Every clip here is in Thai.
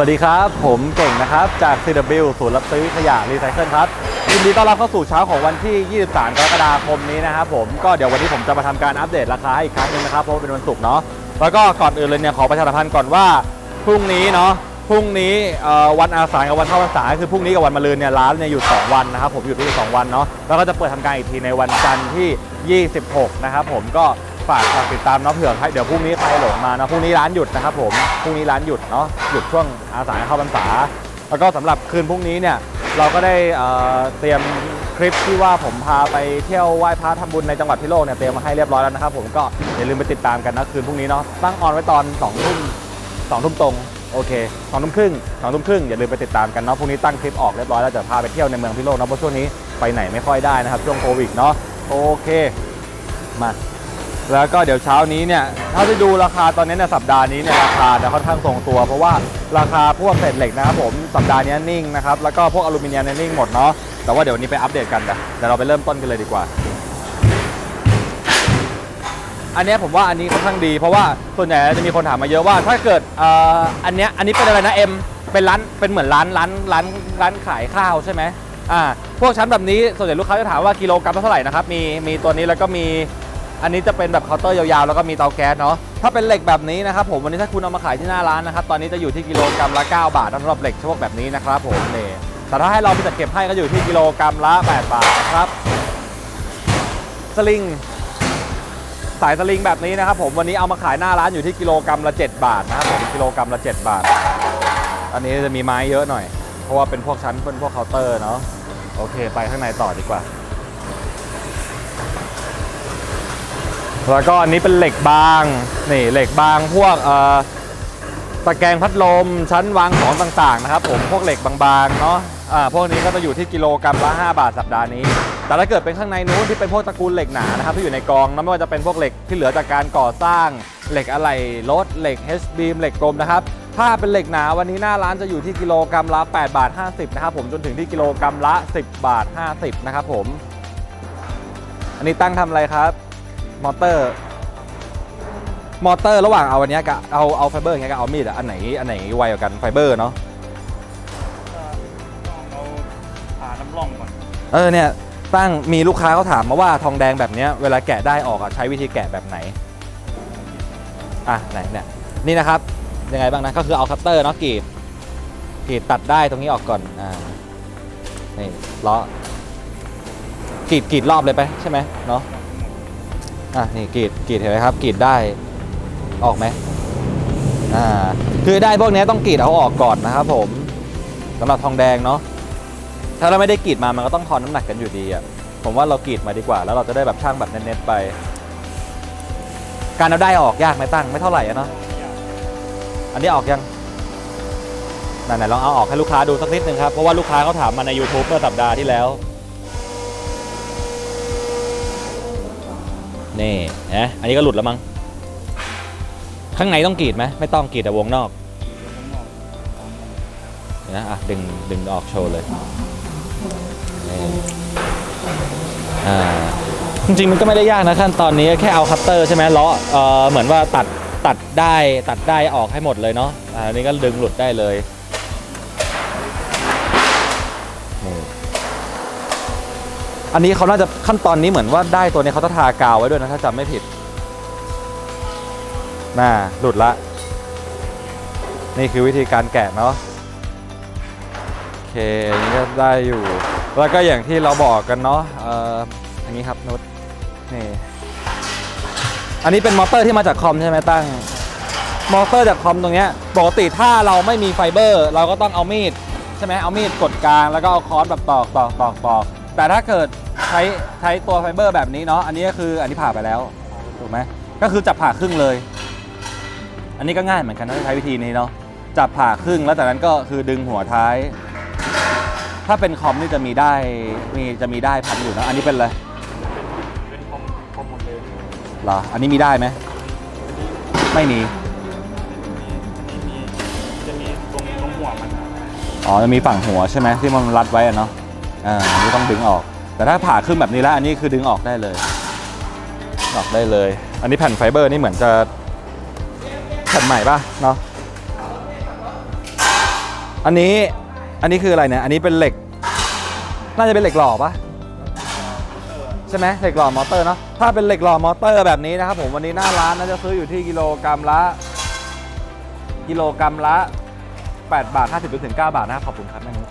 สวัสดีครับ ผมเก่งนะครับ จาก CW ศูนย์รับซื้อขยะรีไซเคิลครับยินดีต้อนรับเข้าสู่เช้าของวันที่ 23 กรกฎาคมนี้นะครับผมก็เดี๋ยววันนี้ผมจะมาทำการอัปเดตราคาให้อีกครั้งหนึงนะครับเพราะว่าเป็นวันศุกร์เนาะแล้วก็ก่อนอื่นเลยเนี่ยขอประชาสัมพันธ์ก่อนว่าพรุ่งนี้เนาะพรุ่งนี้วันอาสากับวันเข้าพรรษาคือพรุ่งนี้กับวันมะรืนเนี่ยร้านเนี่ยหยุด 2 วันนะครับผมหยุดที่2วันเนาะแล้วก็จะเปิดทำการอีกทีในวันจันทร์ที่ 26 นะครับผมก็ ฝากฝากติดตามเนาะเผื่อให้เดี๋ยวพรุ่งนี้ใครหลงมาเนาะพรุ่งนี้ร้านหยุดนะครับผมพรุ่งนี้ร้านหยุดเนาะหยุดช่วงอาสาเข้าพรรษา แล้วก็สำหรับคืนพรุ่งนี้เนี่ยเราก็ได้เอ่อเตรียมคลิปที่ว่าผมพาไปเที่ยวไหว้พระทำบุญในจังหวัดพิโลกเนี่ยเตรียมมาให้เรียบร้อยแล้วนะครับผมก็อย่าลืมไปติดตามกันนะคืนพรุ่งนี้เนาะตั้งออนไว้ตอน2องทุ่ม สองทุ่มตรงโอเคสองทุ่มครึ่งสองทุ่มครึ่งอย่าลืมไปติดตามกันเนาะพรุ่งนี้ตั้งคลิปออกเรียบร้อยแล้วจะพาไปเที่ยวในเมืองพิโลกเนาะเพราะช่วงนี้ไปไหนไม่ค่อยได้นะครับช่วงโควิดเนาะโอเค มา แล้วก็เดี๋ยวเช้านี้เนี่ยถ้าไปดูราคาตอนนี้เนี่ยสัปดาห์นี้เนี่ยราคาจะค่อนข้างทรงตัว เพราะว่าราคาพวกเศษเหล็กนะครับผมสัปดาห์นี้นิ่งนะครับแล้วก็พวกอลูมิเนียมเนี่ยนิ่งหมดเนาะแต่ว่าเดี๋ยววันนี้ไปอัปเดตกันนะเดี๋ยวเราไปเริ่มต้นกันเลยดีกว่า อันนี้ผมว่าอันนี้ค่อนข้างดี เพราะว่าส่วนใหญ่จะมีคนถามมาเยอะว่า ถ้าเกิดอ,อันเนี้ยอันนี้เป็นอะไรนะเอ็มเป็นร้านเป็นเหมือนร้านร้านร้านร้านขายข้าวใช่ไหมอ่าพวกชั้นแบบนี้ส่วนใหญ่ลูกค้าจะถามว่ากิโลกรัมเท่าไหร่นะครับมีมีตัวนี้แล้วก็มี อันนี้จะเป็นแบบเคาน์เตอร์ยาวๆ แล้วก็มีเตาแก๊สเนาะ ถ้าเป็นเหล็กแบบนี้นะครับผม วันนี้ถ้าคุณเอามาขายที่หน้าร้านนะครับ ตอนนี้จะอยู่ที่กิโลกรัมละ 9 บาทสำหรับเหล็กพวกแบบนี้นะครับผมนี่แต่ถ้าให้เราไปจัดเก็บให้ก็อยู่ที่กิโลกรัมละ 8 บาทนะครับ สลิง สายสลิงแบบนี้นะครับผมวันนี้เอามาขายหน้าร้านอยู่ที่กิโลกรัมละ 7 บาทนะครับผมกิโลกรัมละ 7 บาท อันนี้จะมีไม้เยอะหน่อย เพราะว่าเป็นพวกชั้นเป็นพวกเคาน์เตอร์เนาะ โอเค ไปข้างในต่อดีกว่า แล้วก็อันนี้เป็นเหล็กบางนี่เหล็กบางพวกเอ่อตะแกรงพัดลมชั้นวางของต่างๆนะครับผมพวกเหล็กบางๆเนาะอ่าพวกนี้ก็จะอยู่ที่กิโลกรัมละ5บาทสัปดาห์นี้ แต่ถ้าเกิดเป็นข้างในนู้นที่เป็นพวกตระกูลเหล็กหนานะครับที่อยู่ในกองไม่ว่าจะเป็นพวกเหล็กที่เหลือจากการก่อสร้างเหล็กอะไหล่รถเหล็ก H beam เหล็กกลมนะครับถ้าเป็นเหล็กหนาวันนี้หน้าร้านจะอยู่ที่กิโลกรัมละ8บาท50นะครับผมจนถึงที่กิโลกรัมละ 10บาท50นะครับผมอันนี้ตั้งทำอะไรครับ มอเตอร์ มอเตอร์ระหว่างเอาอันเนี้ยกับเอาเอาไฟเบอร์อย่างเงี้ยกับเอามีดอะอันไหนอันไหนไวกว่ากันไฟเบอร์เนาะเอาผ่าน้ำร่องก่อนเออเนี่ยตั้งมีลูกค้าเขาถามมาว่าทองแดงแบบเนี้ยเวลาแกะได้ออกอะใช้วิธีแกะแบบไหนอะไหนเนี่ยนี่นะครับยังไงบ้างนะก็คือเอาคัตเตอร์เนาะกรีดกรีดตัดได้ตรงนี้ออกก่อนอ่านี่ล้อกรีดกรีดรอบเลยไปใช่ไหมเนาะ อะนี่กรีดกรีดเห็นไหมครับกรีดได้ออกไหมอ่าคือได้พวกนี้ต้องกรีดเอาออกก่อนนะครับผมสำหรับทองแดงเนาะถ้าเราไม่ได้กรีดมามันก็ต้องทอนน้ำหนักกันอยู่ดีอะผมว่าเรากรีดมาดีกว่า แล้วเราจะได้แบบช่างแบบเน้นๆไป การเอาได้ออกยากไหมตั้งไม่เท่าไหร่อะเนาะอันนี้ออกยังไหนๆลองเอาออกให้ลูกค้าดูสักนิดนึงครับเพราะว่าลูกค้าเขาถามมาใน YouTube เมื่อสัปดาห์ที่แล้ว นี่นะอันนี้ก็หลุดแล้วมั้งข้างในต้องกรีดไหมไม่ต้องกรีดแต่วงนอกนะอะดึงดึงออกโชว์เลยนี่อ่าจริงๆมันก็ไม่ได้ยากนะขั้นตอนนี้แค่เอาคัตเตอร์ใช่ไหมเลาะเอ่อเหมือนว่าตัดตัดได้ตัดได้ออกให้หมดเลยเนาะอ่าอันนี้ก็ดึงหลุดได้เลย อันนี้เขาน่าจะขั้นตอนนี้เหมือนว่าได้ตัวนี้เขาจะทากาวไว้ด้วยนะถ้าจำไม่ผิดน่าหลุดละ นี่คือวิธีการแกะเนาะโอเคนนี้ก็ได้อยู่ แล้วก็อย่างที่เราบอกกันเนาะเอ่ออันนี้ครับนุชนี่อันนี้เป็นมอเตอร์ที่มาจากคอมใช่ไหมตั้งมอเตอร์จากคอมตรงเนี้ยปกติถ้าเราไม่มีไฟเบอร์ เราก็ต้องเอามีดใช่ไหมเอามีดกดกลางแล้วก็เอาค้อนแบบตอกตอกตอกตอก แต่ถ้าเกิดใช้ใช้ตัวไฟเบอร์แบบนี้เนาะอันนี้ก็คืออันนี้ผ่าไปแล้วถูกไหมก็คือจับผ่าครึ่งเลย อันนี้ก็ง่ายเหมือนกันนะใช้วิธีนี้เนาะจับผ่าครึ่งแล้วจากนั้นก็คือดึงหัวท้าย ถ้าเป็นคอมนี่จะมีได้มีจะมีได้พันอยู่นะอันนี้เป็นอะไรเป็นคอมคอมหมดเลยเหรออันนี้มีได้ไหมไม่มีมีมีจะมีตรงตรงหัวมันอ๋อจะมีฝั่งหัวใช่ไหมที่มันรัดไว้อะเนาะ อ่าอันนี้ต้องดึงออก แต่ถ้าผ่าครึ่งแบบนี้แล้วอันนี้คือดึงออกได้เลยออกได้เลย อันนี้แผ่นไฟเบอร์นี่เหมือนจะแผ่นใหม่ป่ะเนาะ อันนี้อันนี้คืออะไรเนี่ย อันนี้เป็นเหล็ก น่าจะเป็นเหล็กหล่อปะใช่ไหมเหล็กหล่อมอเตอร์เนาะ ถ้าเป็นเหล็กหล่อมอเตอร์แบบนี้นะครับผมวันนี้หน้าร้านน่าจะซื้ออยู่ที่กิโลกรัมละ กิโลกรัมละ8บาท50ถึง9บาทนะครับขอบคุณครับแม่นุ้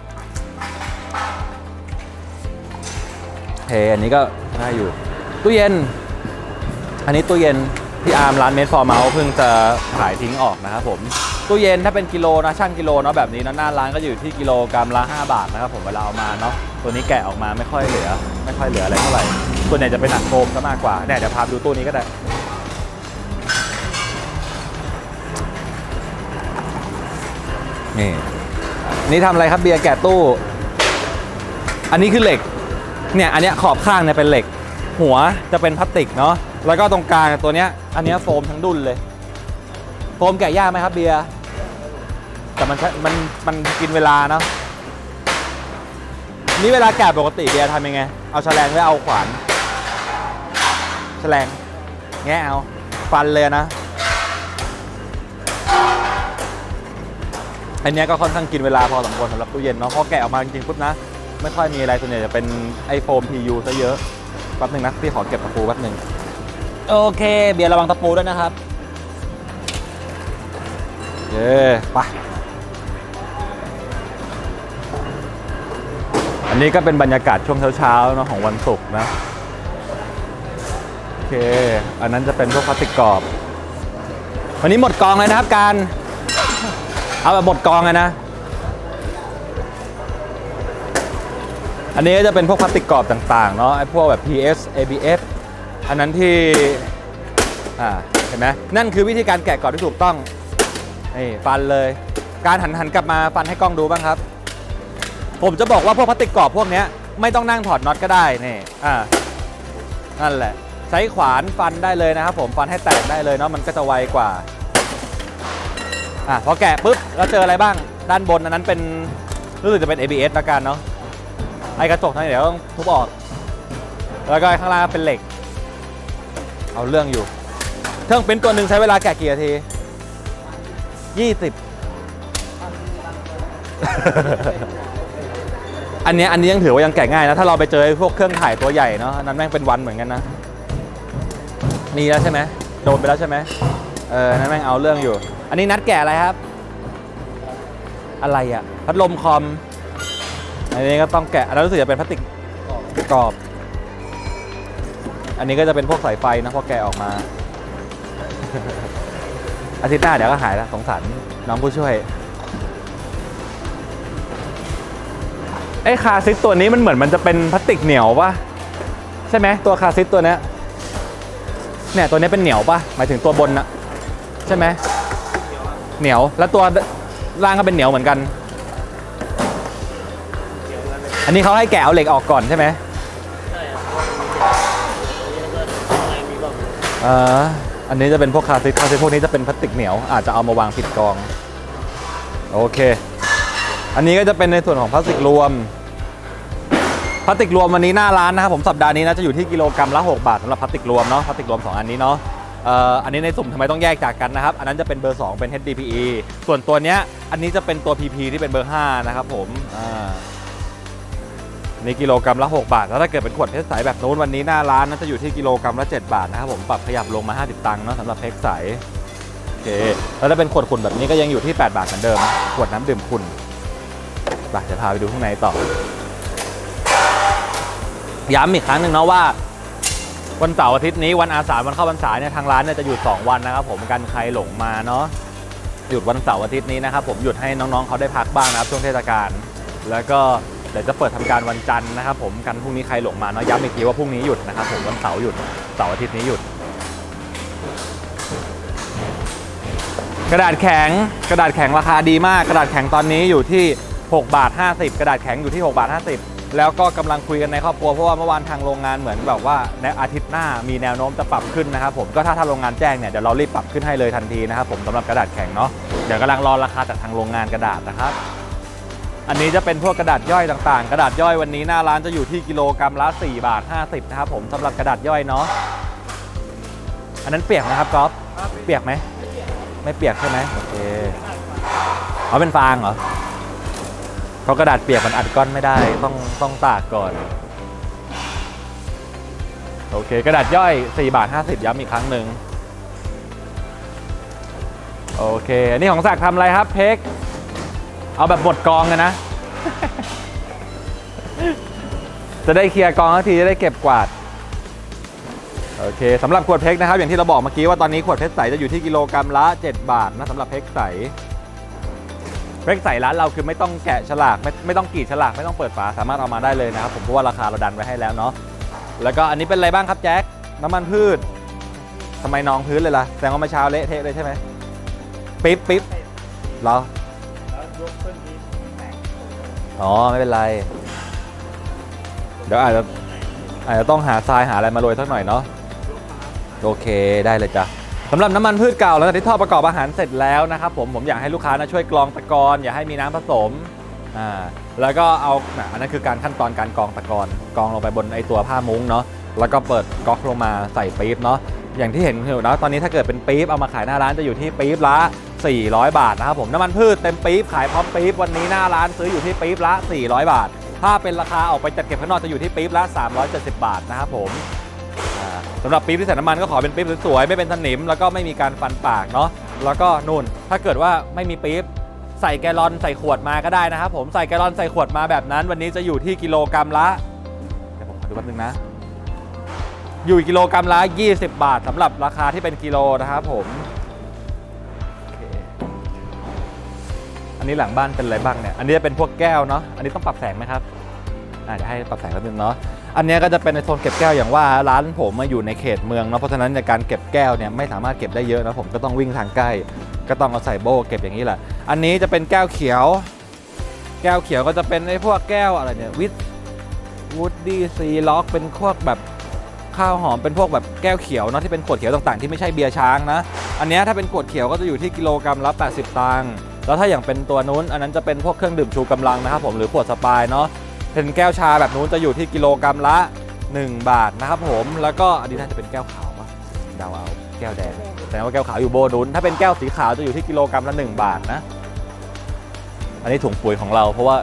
เฮอันนี้ก็ได้อยู่ ตู้เย็น อันนี้ตู้เย็นที่อาร์มร้านเมดฟอร์เมาส์เพิ่งจะขายทิ้งออกนะครับผมตู้เย็นถ้าเป็นกิโลนะช่างกิโลเนาะแบบนี้เนาะหน้าร้านก็อยู่ที่กิโลกรัมละ 5 บาทนะครับผมเวลาเอามาเนาะตัวนี้แกะออกมาไม่ค่อยเหลือ ไม่ค่อยเหลืออะไรเท่าไหร่ส่วนใหญ่จะเป็นหนังโฟมซะมากกว่าเนี่ยเดี๋ยวพาดูตู้นี้ก็ได้นี่นี่ทำอะไรครับเบียร์แกะตู้ อันนี้คือเหล็ก เนี่ยอันเนี้ยขอบข้างเนี่ยเป็นเหล็ก หัวจะเป็นพลาสติกเนาะแล้วก็ตรงกลางตัวเนี้ยอันเนี้ยโฟมทั้งดุนเลย โฟมแกะยากไหมครับเบียร์แต่มันใช้มันมันกินเวลาเนาะนี่เวลาแกะปกติเบียร์ทำยังไง เอาแฉลงหรือเอาขวานแฉลงแงะเอาฟันเลยนะอันเนี้ยก็ค่อนข้างกินเวลาพอสมควรสำหรับตู้เย็นเนาะพอแกะออกมาจริงๆปุ๊บนะ ไม่ค่อยมีอะไรส่วนใหญ่จะเป็นไอโฟม PU ซะเยอะแป๊บหนึ่งนะพี่ขอเก็บตะปูแป๊บหนึ่งโอเค เบียร์ระวังตะปูด้วยนะครับเย้ไปอันนี้ก็เป็นบรรยากาศช่วงเช้าๆเนาะของวันศุกร์นะโอเค อันนั้นจะเป็นพวกพลาสติกกรอบ วันนี้หมดกองเลยนะครับการ เอาแบบหมดกองเลยนะ อันนี้ก็จะเป็นพวกพลาสติกกรอบต่างๆเนาะไอ้พวกแบบ PS ABS อันนั้นที่อ่าเห็นไหมนั่นคือวิธีการแกะกรอบที่ถูกต้องนี่ฟันเลย การหันหันกลับมาฟันให้กล้องดูบ้างครับ ผมจะบอกว่าพวกพลาสติกกรอบพวกนี้ไม่ต้องนั่งถอดน็อตก็ได้นี่อ่านั่นแหละ ใช้ขวานฟันได้เลยนะครับผมฟันให้แตกได้เลยเนาะมันก็จะไวกว่าอะพอแกะปุ๊บเราเจออะไรบ้างด้านบนอันนั้นเป็นรู้สึกจะเป็น ABS ละกันเนาะ ไอ้กระจกทั้งนี้เดี๋ยวต้องทุบออก แล้วก็ข้างล่างเป็นเหล็ก เอาเรื่องอยู่ เครื่องปริ้นตัวหนึ่งใช้เวลาแกะกี่นาที20อันนี้อันนี้ยังถือว่ายังแกะง่ายนะ ถ้าเราไปเจอพวกเครื่องถ่ายตัวใหญ่เนาะนนั้นแม่งเป็นวันเหมือนกันนะมีแล้วใช่ไหมโดนไปแล้วใช่ไหมเออนั่นแม่งเอาเรื่องอยู่ อันนี้นัดแกะอะไรครับ อะไรอะพัดลมคอม อันนี้ก็ต้องแกะ อันนั้นรู้สึกจะเป็นพลาสติกกรอบ อันนี้ก็จะเป็นพวกสายไฟนะพอแกะออกมา อาทิตย์หน้าเดี๋ยวก็หายแล้วสงสารน้องผู้ช่วย ไอ้คาซิสตัวนี้มันเหมือนมันจะเป็นพลาสติกเหนียวปะใช่ไหมตัวคาซิสตัวเนี้ยเนี่ยตัวนี้เป็นเหนียวปะหมายถึงตัวบนนะใช่ไหมเหนียวแล้วตัวล่างก็เป็นเหนียวเหมือนกัน อันนี้เขาให้แกะเอาเหล็กออกก่อนใช่ไหมใช่ครับอะไรมีบ้างเอ่ออันนี้จะเป็นพวกคาซิสคาซิสพวกนี้จะเป็นพลาสติกเหนียวอาจจะเอามาวางผิดกอง โอเค อันนี้ก็จะเป็นในส่วนของพลาสติกรวม พลาสติกรวมวันนี้หน้าร้านนะครับผมสัปดาห์นี้นะจะอยู่ที่กิโลกรัมละ 6 บาทสำหรับพลาสติกรวมเนาะพลาสติกรวม 2 อันนี้เนาะเอ่ออันนี้ในสุ่มทำไมต้องแยกจากกันนะครับ อันนั้นจะเป็นเบอร์ 2 เป็น HDPE ส่วนตัวเนี้ยอันนี้จะเป็นตัว PP ที่เป็นเบอร์ 5 นะครับผมอ่า นี่กิโลกรัมละ 6 บาท แล้วถ้าเกิดเป็นขวดเพชรใสแบบนู้นวันนี้หน้าร้านน่าจะอยู่ที่กิโลกรัมละ 7 บาทนะครับผมปรับขยับลงมา 50 ตังค์เนาะสำหรับเพชรใสโอเคแล้วถ้าเป็นขวดขุ่นแบบนี้ก็ยังอยู่ที่ 8 บาทเหมือนเดิม ขวดน้ำดื่มขุ่นไปเดี๋ยวพาไปดูข้างในต่อ ย้ำอีกครั้งหนึ่งเนาะว่าวันเสาร์อาทิตย์นี้วันอาสาฬวันเข้าพรรษาเนี่ยทางร้านเนี่ยจะหยุด 2 วันนะครับผมกันใครหลงมาเนาะหยุดวันเสาร์อาทิตย์นี้นะครับผมหยุดให้น้องๆเขาได้พักบ้างนะครับช่วงเทศกาลแล้วก็ ดี๋ยวจะเปิดทำการวันจันทร์นะครับผมกันพรุ่งนี้ใครหลงมาเนาะย้ำอีกทีว่าพรุ่งนี้หยุดนะครับผมวันเสาร์หยุดเสาร์อาทิตย์นี้หยุด กระดาษแข็งกระดาษแข็งราคาดีมาก กระดาษแข็งตอนนี้อยู่ที่6บาท50 กระดาษแข็งอยู่ที่6บาท50 แล้วก็กำลังคุยกันในครอบครัวเพราะว่าเมื่อวานทางโรงงานเหมือนแบบว่าในอาทิตย์หน้ามีแนวโน้มจะปรับขึ้นนะครับผมก็ถ้าทางโรงงานแจ้งเนี่ยเดี๋ยวเรารีบปรับขึ้นให้เลยทันทีนะครับผมสำหรับกระดาษแข็งเนาะเดี๋ยวกำลังรอราคาจากทางโรงงานกระดาษนะครับ อันนี้จะเป็นพวกกระดาษย่อยต่างๆ กระดาษย่อยวันนี้หน้าร้านจะอยู่ที่กิโลกรัมละ4บาท50นะครับผมสำหรับกระดาษย่อยเนาะอันนั้นเปียกนะครับก๊อฟเปียกไหมไม่เปียกใช่ไหมโอเคเอาเป็นฟางเหรอเพราะกระดาษเปียกมันอัดก้อนไม่ได้ต้องต้องตากก่อนโอเค กระดาษย่อย 4 บาท 50 ย้ำอีกครั้งหนึ่งโอเคนนี้ของศักดิ์ทำอะไรครับ เพ็ก เอาแบบหมดกองกันนะ จะได้เคลียร์กองทันทีจะได้เก็บกวาด โอเคสำหรับขวดเพกนะครับ อย่างที่เราบอกเมื่อกี้ว่าตอนนี้ขวดเพชรใสจะอยู่ที่กิโลกรัมละ 7 บาทนะสำหรับเพกใสเพกใสร้านเราคือไม่ต้องแกะฉลากไม่ไม่ต้องกรีดฉลากไม่ต้องเปิดฝาสามารถเอามาได้เลยนะครับผมเพราะว่าราคาเราดันไว้ให้แล้วเนาะแล้วก็อันนี้เป็นอะไรบ้างครับแจ็คน้ำมันพืชทำไมนองพื้นเลยล่ะแสดงว่าเมื่อเช้าเละเทะเลยใช่ไหมปิ๊บปิ๊บเหรอ ยกขึ้นนี้แตกอ๋อไม่เป็นไร เดี๋ยวอาจจะอาจจะต้องหาทรายหาอะไรมาโรยสักหน่อยเนาะโอเคได้เลยจ้ะสำหรับน้ำมันพืชเก่าแล้วที่ทอดประกอบอาหารเสร็จแล้วนะครับผมผมอยากให้ลูกค้านะช่วยกรองตะกอนอย่าให้มีน้ำผสมอ่าแล้วก็เอาน่ะอันนั้นคือการขั้นตอนการกรองตะกอนกรองลงไปบนไอตัวผ้ามุ้งเนาะแล้วก็เปิดก๊อกลงมาใส่ปี๊บเนาะอย่างที่เห็นอยู่นะตอนนี้ถ้าเกิดเป็นปี๊บเอามาขายหน้าร้านจะอยู่ที่ปี๊บละ 400 บาทนะครับผมน้ำมันพืชเต็มปี๊บขายพร้อมปี๊บวันนี้หน้าร้านซื้ออยู่ที่ปี๊บละ 400 บาท ถ้าเป็นราคาออกไปจัดเก็บข้างนอกจะอยู่ที่ปี๊บละ 370 บาทนะครับผมสำหรับปี๊บที่ใส่น้ำมันก็ขอเป็นปี๊บสวยๆไม่เป็นสนิมแล้วก็ไม่มีการฟันปากเนาะแล้วก็นู่นถ้าเกิดว่าไม่มีปี๊บใส่แกลลอนใส่ขวดมาก็ได้นะครับผมใส่แกลลอนใส่ขวดมาแบบนั้น วันนี้จะอยู่ที่กิโลกรัมละเดี๋ยวผมขอดูแป๊บนึงนะ อยู่กิโลกรัมละ 20 บาทสำหรับราคาที่เป็นกิโลนะครับผม นนี้หลังบ้านเป็นอะไรบ้างเนี่ย อันนี้จะเป็นพวกแก้วเนาะ อันนี้ต้องปรับแสงไหมครับอาเดี๋ยวให้ปรับแสงแป๊บนึงเนาะ อันนี้ก็จะเป็นในโซนเก็บแก้วอย่างว่าร้านผมมาอยู่ในเขตเมืองเนาะ เพราะฉะนั้นในการเก็บแก้วเนี่ยไม่สามารถเก็บได้เยอะนะผมก็ต้องวิ่งทางใกล้ ก็ต้องเอาใส่โบ้เก็บอย่างนี้แหละ อันนี้จะเป็นแก้วเขียว แก้วเขียวก็จะเป็นไอ้พวกแก้วอะไรเนี่ยวิทวูดดี้ซีล็อกเป็นพวกแบบข้าวหอมเป็นพวกแบบแก้วเขียวเนาะที่เป็นขวดเขียวต่างๆ ที่ไม่ใช่เบียร์ช้างนะ อันนี้ถ้าเป็นขวดเขียวก็จะอยู่ที่กิโลกรัมละ80 ตังค์ แล้วถ้าอย่างเป็นตัวนู้น อันนั้นจะเป็นพวกเครื่องดื่มชูกำลังนะครับผมหรือขวดสปายเนาะเป็นแก้วชาแบบนู้นจะอยู่ที่กิโลกรัมละ 1 บาทนะครับผมแล้วก็อันนี้น่าจะเป็นแก้วขาวปะเดาเอาแก้วแดงแสดงว่าแก้วขาวอยู่โบนู้นถ้าเป็นแก้วสีขาวจะอยู่ที่กิโลกรัมละ 1 บาทนะ อันนี้ถุงปุ๋ยของเราเพราะว่า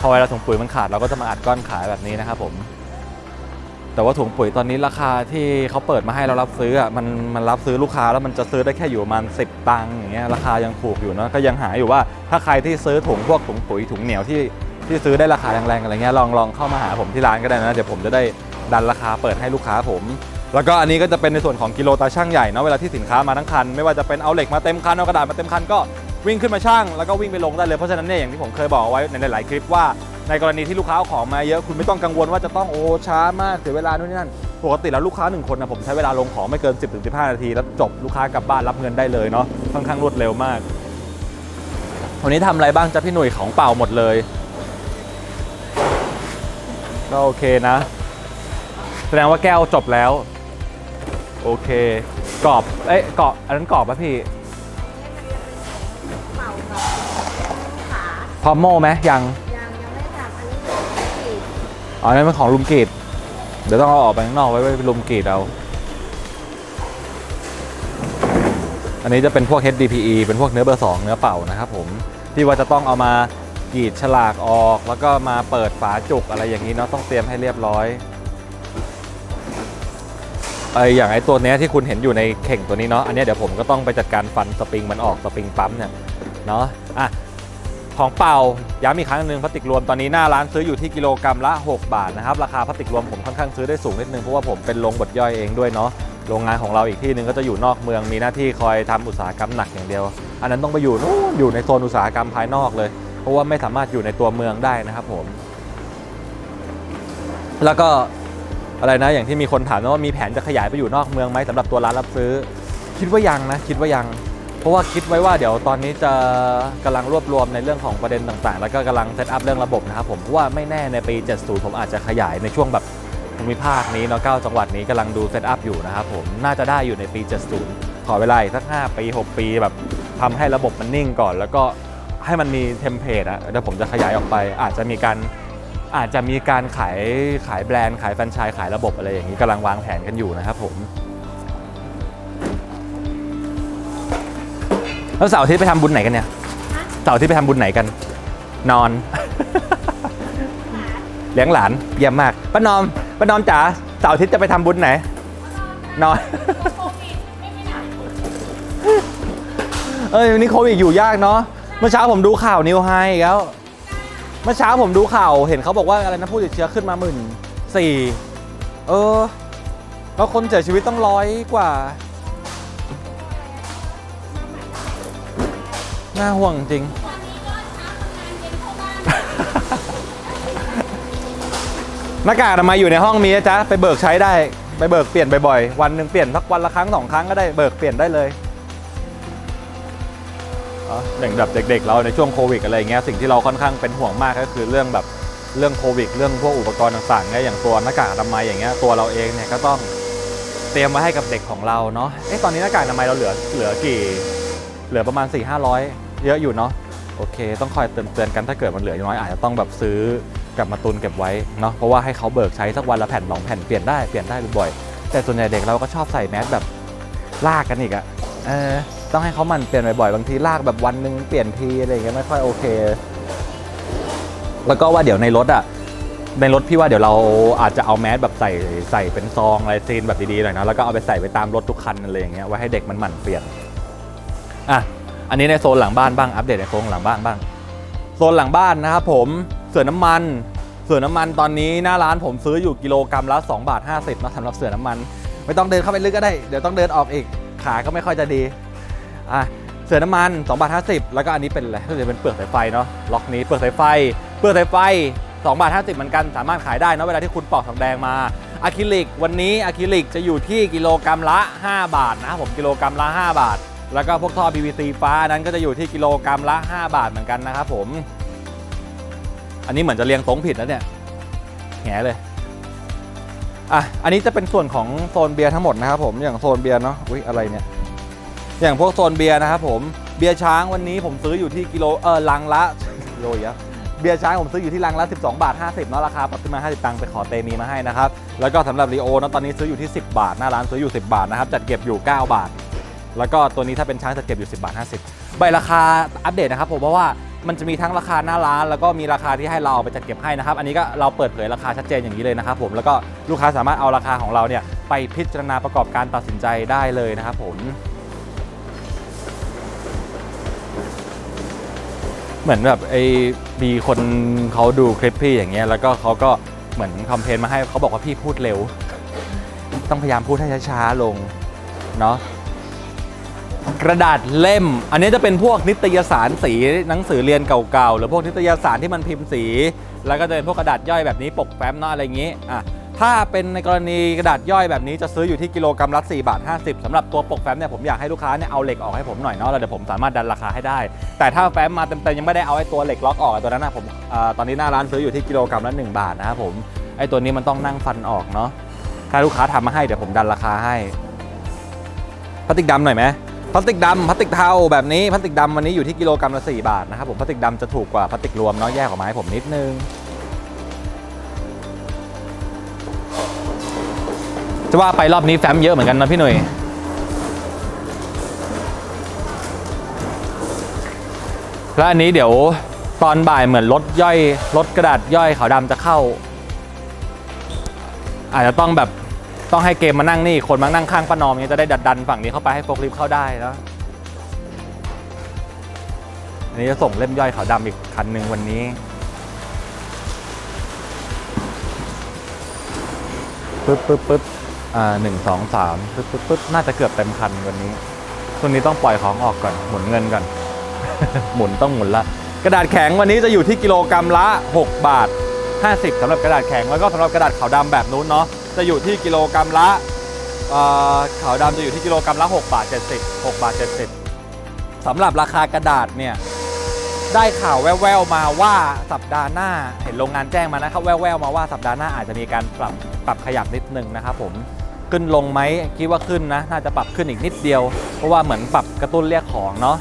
พอเวลาถุงปุ๋ยมันขาดเราก็จะมาอัดก้อนขายแบบนี้นะครับผม แต่ว่าถุงปุ๋ยตอนนี้ราคาที่เขาเปิดมาให้เรารับซื้ออะมันมันรับซื้อลูกค้าแล้วมันจะซื้อได้แค่อยู่ประมาณ10 ตังค์อย่างเงี้ยราคายังถูกอยู่เนาะก็ยังหาอยู่ว่าถ้าใครที่ซื้อถุงพวกถุงปุ๋ยถุงเหนียวที่ที่ซื้อได้ราคาแรงๆอะไรเงี้ยลองลองเข้ามาหาผมที่ร้านก็ได้นะเดี๋ยวผมจะได้ดันราคาเปิดให้ลูกค้าผม แล้วก็อันนี้ก็จะเป็นในส่วนของกิโลตาช่างใหญ่เนาะเวลาที่สินค้ามาทั้งคัน ไม่ว่าจะเป็นเอาเหล็กมาเต็มคันเอากระดาษมาเต็มคันก็วิ่งขึ้นมาช่างแล้วก็วิ่งไปลงได้เลยเพราะฉะนั้นเนี่ยอย่างที่ผมเคยบอกไว้ในหลาย ๆ คลิปว่า ในกรณีที่ลูกค้าเอาของมาเยอะคุณไม่ต้องกังวลว่าจะต้องโอ้ช้ามากเสียเวลานู่นนี่นั่นปกติแล้วลูกค้าหนึ่งคนนะผมใช้เวลาลงของไม่เกิน 10-15 นาที แล้วจบลูกค้ากลับบ้านรับเงินได้เลยเนาะค่อนข้างรวดเร็วมาก วันนี้ทำอะไรบ้างจ๊ะพี่หนุ่ยของเปล่าหมดเลยก็โอเคนะ แสดงว่าแก้วจบแล้ว โอเคกรอบเอ้ยกรอบอันนั้นกรอบป่ะพี่พร้อมโม่ไหมยัง อ๋อนั่นเป็นของลุมกรีดเดี๋ยวต้องเอาออกไปข้างนอกไว้ไว้ลุมกรีดเอาอันนี้จะเป็นพวก HDPE เป็นพวกเนื้อเบอร์ 2 เนื้อเป่านะครับผมที่ว่าจะต้องเอามากรีดฉลากออก แล้วก็มาเปิดฝาจุกอะไรอย่างนี้เนาะต้องเตรียมให้เรียบร้อยไออย่างไอตัวเนี้ยที่คุณเห็นอยู่ในเข่งตัวนี้เนาะอันนี้เดี๋ยวผมก็ต้องไปจัดการฟันสปริงมันออกสปริงปั๊มเนี่ยเนาะอะ ของเป่าย้ำอีกครั้งหนึ่งพลาสติกรวมตอนนี้หน้าร้านซื้ออยู่ที่กิโลกรัมละ 6 บาทนะครับราคาพลาสติกรวมผมค่อนข้างซื้อได้สูงนิดนึงเพราะว่าผมเป็นโรงบดย่อยเองด้วยเนาะโรงงานของเราอีกที่หนึ่งก็จะอยู่นอกเมืองมีหน้าที่คอยทำอุตสาหกรรมหนักอย่างเดียว อันนั้นต้องไปอยู่นู่นอยู่ในโซนอุตสาหกรรมภายนอกเลย เพราะว่าไม่สามารถอยู่ในตัวเมืองได้นะครับผม แล้วก็อะไรนะอย่างที่มีคนถามนะว่ามีแผนจะขยายไปอยู่นอกเมืองไหมสำหรับตัวร้านรับซื้อ คิดว่ายังนะ คิดว่ายัง เพราะว่าคิดไว้ว่าเดี๋ยวตอนนี้จะกำลังรวบรวมในเรื่องของประเด็นต่างๆ แล้วก็กำลังเซตอัพเรื่องระบบนะครับผมเพราะว่าไม่แน่ในปี 70 ผมอาจจะขยายในช่วงแบบภูมิภาคนี้เนาะ9จังหวัดนี้กำลังดูเซตอัพอยู่นะครับผมน่าจะได้อยู่ในปี 70 ขอเวลาอีกสัก 5 ปี 6 ปีแบบทำให้ระบบมันนิ่งก่อน แล้วก็ให้มันมีเทมเพลตอะแล้วผมจะขยายออกไป อาจจะมีการอาจจะมีการขายขายแบรนด์ขายแฟรนไชส์ขายระบบอะไรอย่างนี้กำลังวางแผนกันอยู่นะครับผม แล้วเสาร์อาทิตย์ไปทำบุญไหนกันเนี่ยฮะเสาร์อาทิตย์ไปทำบุญไหนกัน นอน เลี้ยงหลานเยี่ยมมากป้านอมป้านอมจ๋าเสาร์อาทิตย์จะไปทำบุญไหน นอน เอ้ยวันนี้โควิดอยู่ยากเนาะเมื่อเช้าผมดูข่าวนิวไฮอีกแล้ว เมื่อเช้าผมดูข่าวเห็นเขาบอกว่าอะไรนะผู้ติดเชื้อขึ้นมาหมื่นสี่เออ แล้วคนเสียชีวิตต้องร้อยกว่า น่าห่วงจริง หน้ากากอนามัยอยู่ในห้องมีนะจ๊ะ ไปเบิกใช้ได้ ไปเบิกเปลี่ยนบ่อยๆ วันหนึ่งเปลี่ยนสักวันละครั้งสองครั้งก็ได้เบิกเปลี่ยนได้เลยอ๋ออย่างแบบเด็กๆ เราในช่วงโควิดอะไรอย่างเงี้ยสิ่งที่เราค่อนข้างเป็นห่วงมากก็คือเรื่องแบบเรื่องโควิด เรื่องพวกอุปกรณ์ต่างๆเนี่ยอย่างตัวหน้ากากอนามัยอย่างเงี้ยตัวเราเองเนี่ยก็ต้องเตรียมไว้ให้กับเด็กของเราเนาะเอ๊ะตอนนี้หน้ากากอนามัยเราเหลือเหลือกี่ เหลือประมาณ4 5 0 0 เยอะอยู่เนาะโอเค ต้องคอยเตือนเตือนกันถ้าเกิดมันเหลือน้อยอาจจะต้องแบบซื้อกลับมาตุนเก็บไว้เนาะเพราะว่าให้เขาเบิกใช้สักวันละแผ่นสองแผ่นเปลี่ยนได้เปลี่ยนได้บ่อยๆแต่ส่วนใหญ่เด็กเราก็ชอบใส่แมสแบบลากกันอีกอะเออต้องให้เขามันเปลี่ยนบ่อยๆบางทีลากแบบวันหนึ่งเปลี่ยนทีอะไรอย่างเงี้ยไม่ค่อยโอเค แล้วก็ว่าเดี๋ยวในรถอะในรถพี่ว่าเดี๋ยวเราอาจจะเอาแมสแบบใส่ใส่เป็นซองอะไรซีนแบบดีๆหน่อยนะแล้วก็เอาไปใส่ไปตามรถทุกคันอะไรอย่างเงี้ยไว้ให้เด็กมันหมั่นเปลี่ยนอะ อันนี้ในโซนหลังบ้านบ้างอัปเดตในโซนหลังบ้านบ้าง โซนหลังบ้านนะครับผมเสือน้ำมันเสือน้ำมันตอนนี้หน้าร้านผมซื้ออยู่กิโลกรัมละ2บาท50นะสำหรับเสือน้ำมัน ไม่ต้องเดินเข้าไปลึกก็ได้เดี๋ยวต้องเดินออกอีกขาก็ไม่ค่อยจะดีอะเสือน้ำมัน2บาท50 แล้วก็อันนี้เป็นอะไรก็จะเป็นเปลือกสายไฟเนาะล็อกนี้เปลือกสายไฟ เปลือกสายไฟ2บาท50เหมือนกันสามารถขายได้เนะเวลาที่คุณปอกทองแดงมาอะคริลิกวันนี้อะคริลิกจะอยู่ที่กิโลกรัมละ 5 บาทนะครับผมกิโลกรัมละ 5 บาท แล้วก็พวกท่อ PVC ฟ้านั้นก็จะอยู่ที่กิโลกรัมละ 5 บาทเหมือนกันนะครับผม อันนี้เหมือนจะเรียงตรงผิดแล้วเนี่ยแหงเลยอะอันนี้จะเป็นส่วนของโซนเบียร์ทั้งหมดนะครับผมอย่างโซนเบียร์เนาะอุ้ยอะไรเนี่ยอย่างพวกโซนเบียร์นะครับผมเบียร์ช้างวันนี้ผมซื้ออยู่ที่กิโลเออลังละโลเยอะเบียร์ช้างผมซื้ออยู่ที่ลังละ 12 บาท 50เนาะราคาปรับขึ้นมา 50 ตังค์ไปขอเตมีมาให้นะครับ แล้วก็สำหรับรีโอนะตอนนี้ซื้ออยู่ที่ 10 บาท หน้าร้านซื้ออยู่ 10 บาทนะครับ จัดเก็บอยู่ 9 บาท แล้วก็ตัวนี้ถ้าเป็นช้างจะเก็บอยู่ 10บาท50 ใบราคาอัปเดตนะครับผมเพราะว่ามันจะมีทั้งราคาหน้าร้าน แล้วก็มีราคาที่ให้เราเอาไปจัดเก็บให้นะครับ อันนี้ก็เราเปิดเผยราคาชัดเจนอย่างนี้เลยนะครับผมแล้วก็ลูกค้าสามารถเอาราคาของเราเนี่ยไปพิจารณาประกอบการตัดสินใจได้เลยนะครับผมเหมือนแบบไอ้มีคนเขาดูคลิปพี่อย่างเงี้ยแล้วก็เขาก็เหมือนคอมเพลนมาให้เขาบอกว่าพี่พูดเร็ว ต้องพยายามพูดให้ช้าๆลงเนาะ กระดาษเล่ม อันนี้จะเป็นพวกนิตยสารสีหนังสือเรียนเก่าๆ หรือพวกนิตยสารที่มันพิมพ์สี แล้วก็จะเป็นพวกกระดาษย่อยแบบนี้ปกแฟ้มเนาะอะไรอย่างนี้อะถ้าเป็นในกรณีกระดาษย่อยแบบนี้จะซื้ออยู่ที่กิโลกรัมละ4บาท50สำหรับตัวปกแฟ้มเนี่ยผมอยากให้ลูกค้าเนี่ยเอาเหล็กออกให้ผมหน่อยเนาะแล้วเดี๋ยวผมสามารถดันราคาให้ได้ แต่ถ้าแฟ้มมาเต็มๆยังไม่ได้เอาไอ้ตัวเหล็กล็อกออกตัวนั้นนะผมอตอนนี้หน้าร้านซื้ออยู่ที่กิโลกรัมละ1บาทนะครับผมไอ้ตัวนี้มันต้องนั่งฟันออกเนาะถ้าลูกค้าทำมาให้เดี๋ยวผมดันราคาให้พลาสติกดำหน่อยไหม พลาสติกดำพลาสติกเทาแบบนี้พลาสติกดำวันนี้อยู่ที่กิโลกรัมละ 4 บาทนะครับผมพลาสติกดำจะถูกกว่าพลาสติกรวมเนาะแยกออกมาให้ผมนิดนึงจะว่าไปรอบนี้แฟ้มเยอะเหมือนกันนะพี่หนุ่ยแล้วอันนี้เดี๋ยวตอนบ่ายเหมือนรถย่อยรถกระดาษย่อยขาวดำจะเข้า อาจจะต้องแบบ ต้องให้เกมมานั่งนี่ คนมานั่งข้างป้านอมเนี้ยจะได้ดันดันฝั่งนี้เข้าไปให้โฟกลิฟเข้าได้แล้วอันนี้จะส่งเล่มย่อยขาวดำอีกคันหนึ่งวันนี้ ปึ๊บปึ๊บปึ๊บอ่าหนึ่งสองสามปึ๊บปึ๊บปึ๊บน่าจะเกือบเต็มคันวันนี้ช่วงนี้ต้องปล่อยของออกก่อน หมุนเงินก่อน หมุนต้องหมุนละ กระดาษแข็งวันนี้จะอยู่ที่กิโลกรัมละ 6 บาท 50สำหรับกระดาษแข็งแล้วก็สำหรับกระดาษขาวดำแบบนู้นเนาะ จะอยู่ที่กิโลกรัมละเอ่อขาวดำจะอยู่ที่กิโลกรัมละ6บาท70 6บาท70สำหรับราคากระดาษเนี่ยได้ข่าวแว่วๆมาว่าสัปดาห์หน้าเห็นโรงงานแจ้งมานะครับแว่วๆมาว่าสัปดาห์หน้าอาจจะมีการปรับปรับขยับนิดนึงนะครับผมขึ้นลงไหมคิดว่าขึ้นนะ น่าจะปรับขึ้นอีกนิดเดียว เพราะว่าเหมือนปรับกระตุ้นเรียกของเนาะ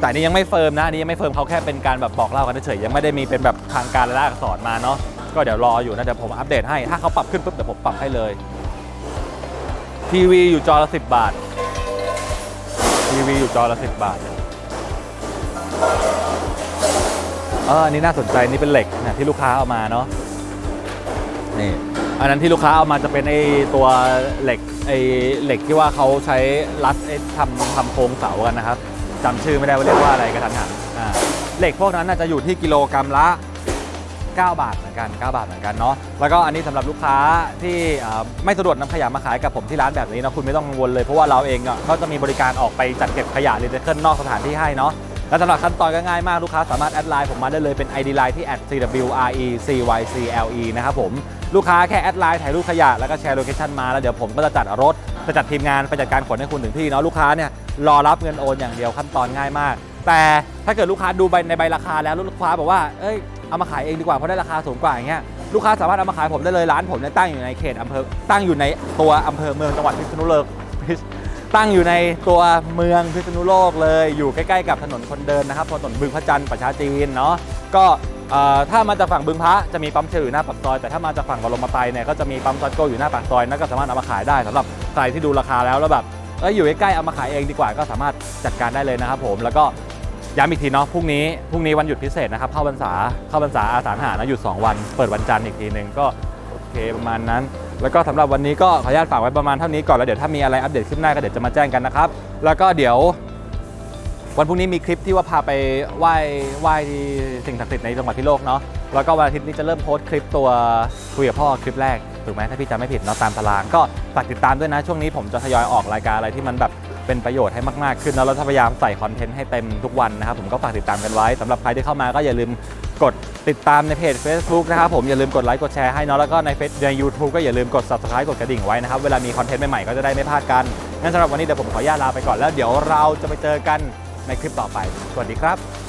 แต่นี้ยังไม่เฟิร์มนะนี้ยังไม่เฟิร์มเขาแค่เป็นการแบบบอกเล่ากันเฉยยังไม่ได้มีเป็นแบบทางการและอักษรมาเนาะ ก็เดี๋ยวรออยู่นะเดี๋ยวผมอัปเดตให้ ถ้าเขาปรับขึ้นปุ๊บเดี๋ยวผมปรับให้เลย ทีวีอยู่จอละ10บาท ทีวีอยู่จอละ10บาทเอออันนี้น่าสนใจนี่เป็นเหล็กนะที่ลูกค้าเอามาเนาะนี่อันนั้นที่ลูกค้าเอามาจะเป็นไอ้ตัวเหล็กไอ้เหล็กที่ว่าเขาใช้รัดไอ้ทำทำโครงเสากันนะครับจำชื่อไม่ได้ว่าเรียกว่าอะไรกระทันหันอ่าเหล็กพวกนั้นน่าจะอยู่ที่กิโลกรัมละ 9 บาทเหมือนกัน 9 บาทเหมือนกันเนาะแล้วก็อันนี้สำหรับลูกค้าที่ไม่สะดวกนำขยะมาขายกับผมที่ร้านแบบนี้เนาะคุณไม่ต้องกังวลเลยเพราะว่าเราเองก็จะมีบริการออกไปจัดเก็บขยะรีไซเคิลนอกสถานที่ให้เนาะและสำหรับขั้นตอนก็ง่ายมากลูกค้าสามารถแอดไลน์ผมมาได้เลยเป็น ID Line ที่ @cwrecycle นะครับผมลูกค้าแค่แอดไลน์ถ่ายรูปขยะแล้วก็แชร์โลเคชันมาแล้วเดี๋ยวผมก็จะจัดรถจะจัดทีมงานไปจัดการขนให้คุณถึงที่เนาะลูกค้าเนี่ยรอรับเงินโอนอย่างเดียวขั้นตอนง่ายมาก แต่ถ้าเกิดลูกค้าดูใบในใบราคาแล้วลูกค้าบอกว่าเอ้ยเอามาขายเองดีกว่าเพราะได้ราคาสูงกว่าอย่างเงี้ยลูกค้าสามารถเอามาขายผมได้เลยร้านผมเนี่ยตั้งอยู่ในเขตอำเภอตั้งอยู่ในตัวอำเภอเมืองจังหวัดพิษณุโลกตั้งอยู่ในตัวเมืองพิษณุโลกเลย อยู่ใกล้ๆกับถนนคนเดินนะครับถนนบึงพระจันทร์ประชาจีนเนาะก็ถ้ามาจากฝั่งบึงพระจะมีปั๊มเชลอยู่หน้าปากซอย แต่ถ้ามาจากฝั่งบรมไตเนี่ยก็จะมีปั๊มซัดโกอยู่หน้าปากซอยนั่นก็สามารถเอามาขายได้สำหรับใครที่ดูราคาแล้วแล้วแบบ เอ้ยอยู่ใกล้ๆเอามาขายเองดีกว่าก็สามารถจัดการได้เลยนะครับผมแล้วก็ย้ำอีกทีเนาะพรุ่งนี้พรุ่งนี้วันหยุดพิเศษนะครับเข้าพรรษาเข้าพรรษาอาสาฬหานะหยุดสองวัน เปิดวันจันทร์อีกทีหนึ่งก็โอเคประมาณนั้น แล้วก็สำหรับวันนี้ก็ขออนุญาตฝากไว้ประมาณเท่านี้ก่อนแล้วเดี๋ยวถ้ามีอะไรอัปเดตขึ้นหน้าก็เดี๋ยวจะมาแจ้งกันนะครับแล้วก็เดี๋ยว วันพรุ่งนี้มีคลิปที่ว่าพาไปไหว้ไหว้ที่สิ่งศักดิ์สิทธิ์ในจังหวัดพิโลกเนาะแล้วก็วันอาทิตย์นี้จะเริ่มโพสต์คลิปตัวคุยกับพ่อคลิปแรก ถูกไหมถ้าพี่จำไม่ผิดเนาะตามตารางก็ฝากติดตามด้วยนะ ช่วงนี้ผมจะทยอยออกรายการอะไรที่มันแบบเป็นประโยชน์ให้มาก ๆ ขึ้นแล้วเราจะพยายามใส่คอนเทนต์ให้เต็มทุกวันนะครับผมก็ฝากติดตามกันไว้สำหรับใครที่เข้ามาก็อย่าลืมกดติดตามในเพจ Facebook นะครับผมอย่าลืมกดไลค์กดแชร์ให้เนาะแล้วก็ในเฟซใน YouTube ก็อย่าลืมกด Subscribe กดกระดิ่งไว้นะครับเวลามีคอนเทนต์ใหม่ ๆ ก็จะได้ไม่พลาดกันงั้นสำหรับวันนี้เดี๋ยวผมขออนุญาตลาไปก่อนแล้วเดี๋ยวเราจะไปเจอกันในคลิปต่อไป สวัสดีครับ